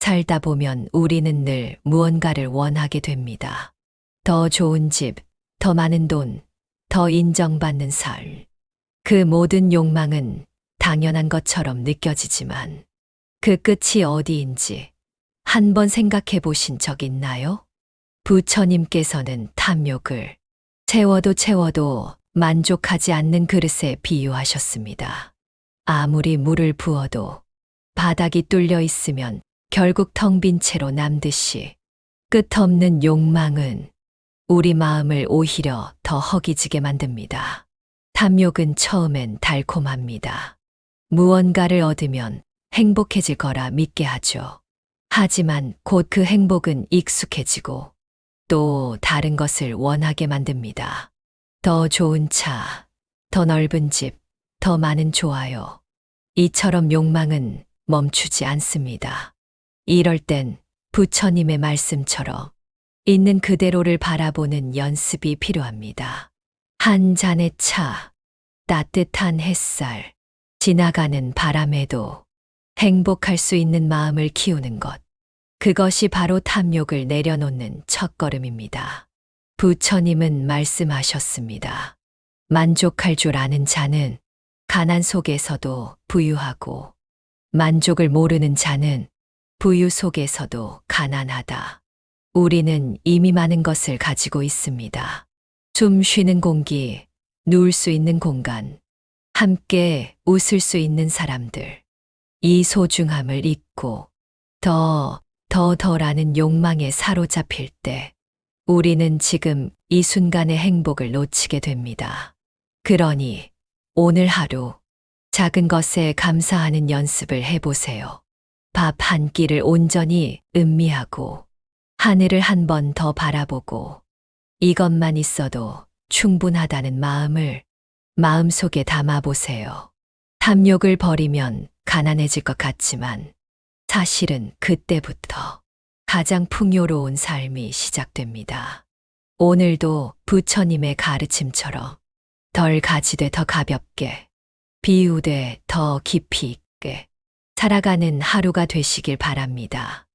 살다 보면 우리는 늘 무언가를 원하게 됩니다. 더 좋은 집, 더 많은 돈, 더 인정받는 삶. 그 모든 욕망은 당연한 것처럼 느껴지지만 그 끝이 어디인지 한번 생각해 보신 적 있나요? 부처님께서는 탐욕을 채워도 채워도 만족하지 않는 그릇에 비유하셨습니다. 아무리 물을 부어도 바닥이 뚫려 있으면 결국 텅 빈 채로 남듯이 끝없는 욕망은 우리 마음을 오히려 더 허기지게 만듭니다. 탐욕은 처음엔 달콤합니다. 무언가를 얻으면 행복해질 거라 믿게 하죠. 하지만 곧 그 행복은 익숙해지고 또 다른 것을 원하게 만듭니다. 더 좋은 차, 더 넓은 집, 더 많은 좋아요. 이처럼 욕망은 멈추지 않습니다. 이럴 땐 부처님의 말씀처럼 있는 그대로를 바라보는 연습이 필요합니다. 한 잔의 차, 따뜻한 햇살, 지나가는 바람에도 행복할 수 있는 마음을 키우는 것. 그것이 바로 탐욕을 내려놓는 첫걸음입니다. 부처님은 말씀하셨습니다. 만족할 줄 아는 자는 가난 속에서도 부유하고 만족을 모르는 자는 부유 속에서도 가난하다. 우리는 이미 많은 것을 가지고 있습니다. 숨 쉬는 공기, 누울 수 있는 공간, 함께 웃을 수 있는 사람들. 이 소중함을 잊고 더, 더, 더라는 욕망에 사로잡힐 때 우리는 지금 이 순간의 행복을 놓치게 됩니다. 그러니 오늘 하루 작은 것에 감사하는 연습을 해보세요. 밥 한 끼를 온전히 음미하고 하늘을 한 번 더 바라보고 이것만 있어도 충분하다는 마음을 마음속에 담아보세요. 탐욕을 버리면 가난해질 것 같지만 사실은 그때부터 가장 풍요로운 삶이 시작됩니다. 오늘도 부처님의 가르침처럼 덜 가지되 더 가볍게, 비우되 더 깊이 있게 살아가는 하루가 되시길 바랍니다.